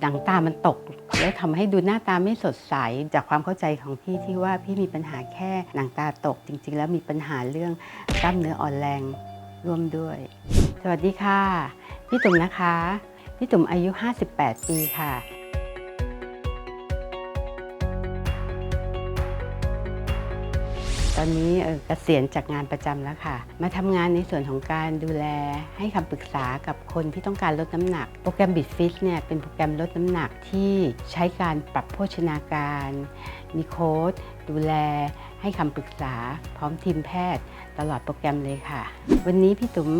หนังตามันตก แล้วทำให้ดูหน้าตาไม่สดใส จากความเข้าใจของพี่ที่ว่าพี่มีปัญหาแค่หนังตาตก จริง ๆ แล้วมีปัญหาเรื่องกล้ามเนื้ออ่อนแรงร่วมด้วย สวัสดีค่ะ พี่ตุ่มนะคะ พี่ตุ่มอายุ 58 ปีค่ะ ตอนนี้เกษียณจากงานประจำแล้วค่ะ มาทำงานในส่วนของการดูแลให้คำปรึกษากับคนที่ต้องการลดน้ำหนัก โปรแกรม b i t f i t เนี่ยเป็นโปรแกรมลดน้ำหนักที่ใช้การปรับโภชนาการ มีโค้ดดูแลให้คำปรึกษา พร้อมทีมแพทย์ ตลอดโปรแกรมเลยค่ะ วันนี้พี่ตุ๋ม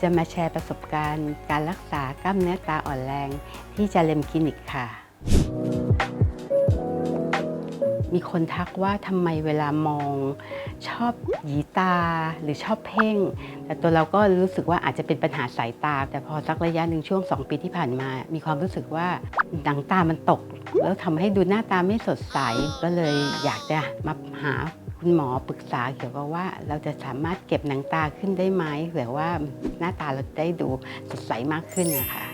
จะมาแชร์ประสบการณ์ การรักษากล้ามเนื้อตาอ่อนแรงที่จาเลมคลินิกค่ะ มีคนทักว่าทำไมเวลามอง ชอบหยีตาหรือชอบเพ่ง แต่ตัวเราก็รู้สึกว่าอาจจะเป็นปัญหาสายตา แต่พอสักระยะหนึ่งช่วง 2 ปีที่ผ่านมา มีความรู้สึกว่าหนังตามันตก แล้วทำให้ดูหน้าตาไม่สดใสก็เลยอยากจะมาหาคุณหมอปรึกษาเกี่ยวกับว่าเราจะสามารถเก็บหนังตาขึ้นได้ไหมเผื่อว่าหน้าตาเราได้ดูสดใสมากขึ้นนะคะ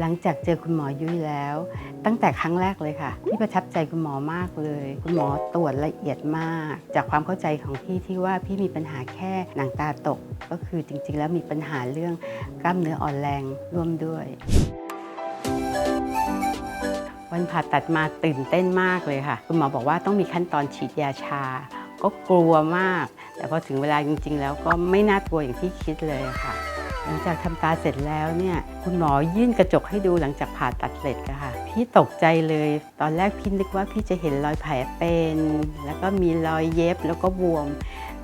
หลังจากเจอคุณหมอยุ้ยแล้ว ตั้งแต่ครั้งแรกเลยค่ะพี่ประทับใจคุณหมอมากเลย คุณหมอตรวจละเอียดมาก จากความเข้าใจของพี่ที่ว่าพี่มีปัญหาแค่หนังตาตก ก็คือจริงๆ แล้วมีปัญหาเรื่องกล้ามเนื้ออ่อนแรงร่วมด้วยวันผ่าตัดมาตื่นเต้นมากเลยค่ะ คุณหมอบอกว่าต้องมีขั้นตอนฉีดยาชา ก็กลัวมาก แต่พอถึงเวลาจริง ๆ แล้วก็ไม่น่ากลัวอย่างที่คิดเลยค่ะ หลังจากทำตาเสร็จแล้วเนี่ยคุณหมอยื่นกระจกให้ดูหลังจากผ่าตัดเสร็จค่ะ พี่ตกใจเลย ตอนแรกพี่นึกว่าพี่จะเห็นรอยแผลเป็น แล้วก็มีรอยเย็บแล้วก็บวม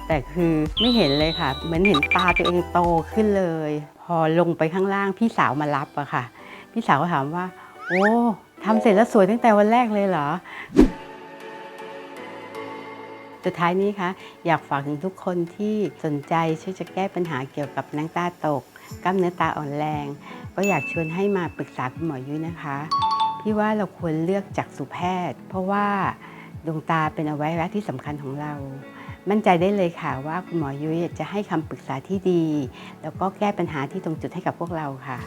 แต่คือไม่เห็นเลยค่ะ เหมือนเห็นตาตัวเองโตขึ้นเลย พอลงไปข้างล่างพี่สาวมารับอะค่ะ พี่สาวถามว่า โอ้ทำเสร็จแล้วสวยตั้งแต่วันแรกเลยเหรอสุดท้ายนี้คะอยากฝากถึงทุกคนที่สนใจช่วยจะแก้ปัญหาเกี่ยวกับนังตาตก กล้ามเนื้อตาอ่อนแรง ก็อยากชวนให้มาปรึกษาคุณหมอยุ้ยนะคะ พี่ว่าเราควรเลือกจากสุแพทย์ เพราะว่าดวงตาเป็นอวัยวะที่สำคัญของเรา มั่นใจได้เลยค่ะว่าคุณหมอยุ้ยจะให้คำปรึกษาที่ดี แล้วก็แก้ปัญหาที่ตรงจุดให้กับพวกเราค่ะ